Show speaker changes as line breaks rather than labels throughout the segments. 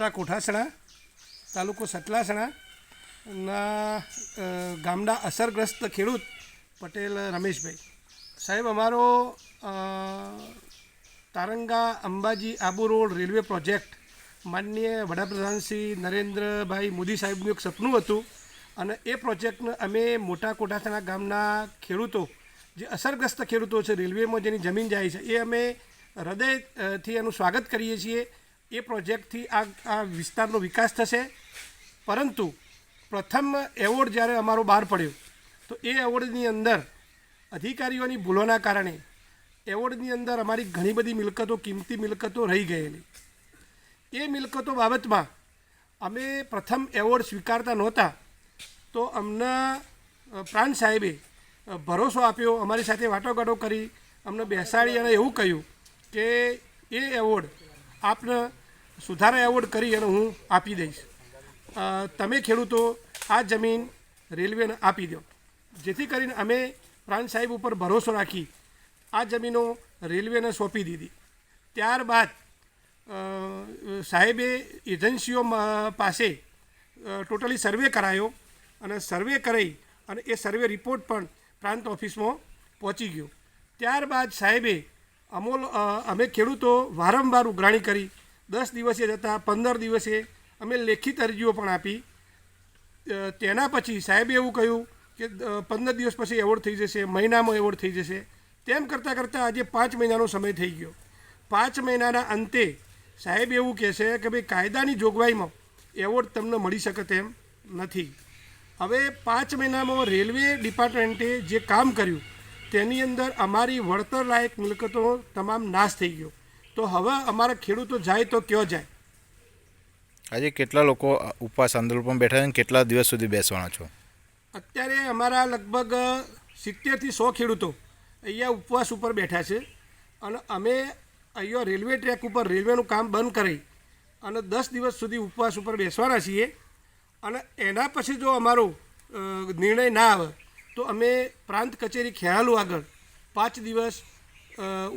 મોટા કોઠાસણા, તાલુકો સટલાસણા ના ગામના અસરગ્રસ્ત ખેડૂત પટેલ રમેશભાઈ. સાહેબ, અમારો Taranga Ambaji Abu road railway project માનનીય વડાપ્રધાન શ્રી નરેન્દ્રભાઈ મોદી સાહેબનું એક સપનું હતું અને એ પ્રોજેક્ટને અમે મોટા કોઠાસણા ગામના ખેડૂતો, જે અસરગ્રસ્ત ખેડૂતો છે, રેલવેમાં જેની જમીન જાય છે, એ અમે હૃદયથી એનું સ્વાગત કરીએ છીએ. એ પ્રોજેક્ટથી આ આ વિસ્તારનો વિકાસ થશે. પરંતુ પ્રથમ એવોર્ડ જ્યારે અમારો બહાર પડ્યો, તો એ એવોર્ડની અંદર અધિકારીઓની ભૂલોના કારણે એવોર્ડની અંદર અમારી ઘણી બધી મિલકતો, કિંમતી મિલકતો રહી ગયેલી. એ મિલકતો બાબતમાં અમે પ્રથમ એવોર્ડ સ્વીકારતા નહોતા, તો અમને પ્રાણ સાહેબે ભરોસો આપ્યો, અમારી સાથે વાટોગાટો કરી, અમને બેસાડી અને એવું કહ્યું કે એ એવોર્ડ આપને સુધારા એવોર્ડ કરી અને હું આપી દઈશ. તમે ખેડૂતો, આ જમીન રેલવેને આપી દો. જેથી કરીને અમે પ્રાંત સાહેબ ઉપર ભરોસો રાખી આ જમીનો રેલવેને સોંપી દીધી. ત્યારબાદ સાહેબે એજન્સીઓ પાસે ટોટલી સર્વે કરાયો અને સર્વે કરી અને એ સર્વે રિપોર્ટ પણ પ્રાંત ઓફિસમાં પહોંચી ગયો. ત્યારબાદ સાહેબે અમોલ અમે ખેડૂતો વારંવાર ઉઘરાણી કરી દસ દિવસે જતાં પંદર દિવસે અમે લેખિત અરજીઓ પણ આપી. તેના પછી સાહેબે એવું કહ્યું કે પંદર દિવસ પછી એવોર્ડ થઈ જશે, મહિનામાં એવોર્ડ થઈ જશે. તેમ કરતાં કરતાં આજે પાંચ મહિનાનો સમય થઈ ગયો. પાંચ મહિનાના અંતે સાહેબ એવું કહે છે કે, ભાઈ, કાયદાની જોગવાઈમાં એવોર્ડ તમને મળી શકે તેમ નથી. હવે પાંચ મહિનામાં રેલવે ડિપાર્ટમેન્ટે જે કામ કર્યું, તેની અંદર અમારી વળતર લાયક મિલકતોનો તમામ નાશ થઈ ગયો. તો હવે અમારા ખેડૂતો જાય તો કયો જાય?
આજે કેટલા લોકો ઉપવાસ આંદોલન પર બેઠા છે અને કેટલા દિવસ સુધી બેસવાના છો?
અત્યારે અમારા લગભગ સિત્તેરથી સો ખેડૂતો અહીંયા ઉપવાસ ઉપર બેઠા છે અને અમે અહીંયા રેલવે ટ્રેક ઉપર રેલવેનું કામ બંધ કરી અને દસ દિવસ સુધી ઉપવાસ ઉપર બેસવાના છીએ. અને એના પછી જો અમારો નિર્ણય ના આવે તો અમે પ્રાંત કચેરી ખેરાલુ આગળ પાંચ દિવસ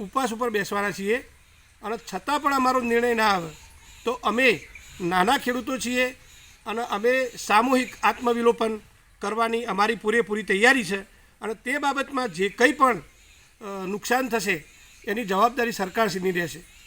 ઉપવાસ ઉપર બેસવાના છીએ. અને છતાં પણ અમારો નિર્ણય ના આવે. તો અમે નાના ખેડૂતો છીએ અને અમે સામૂહિક આત્મવિલોપન કરવાની અમારી પૂરેપૂરી તૈયારી છે અને તે બાબતમાં જે કંઈ પણ નુકસાન થશે એની જવાબદારી સરકારશ્રીની રહેશે.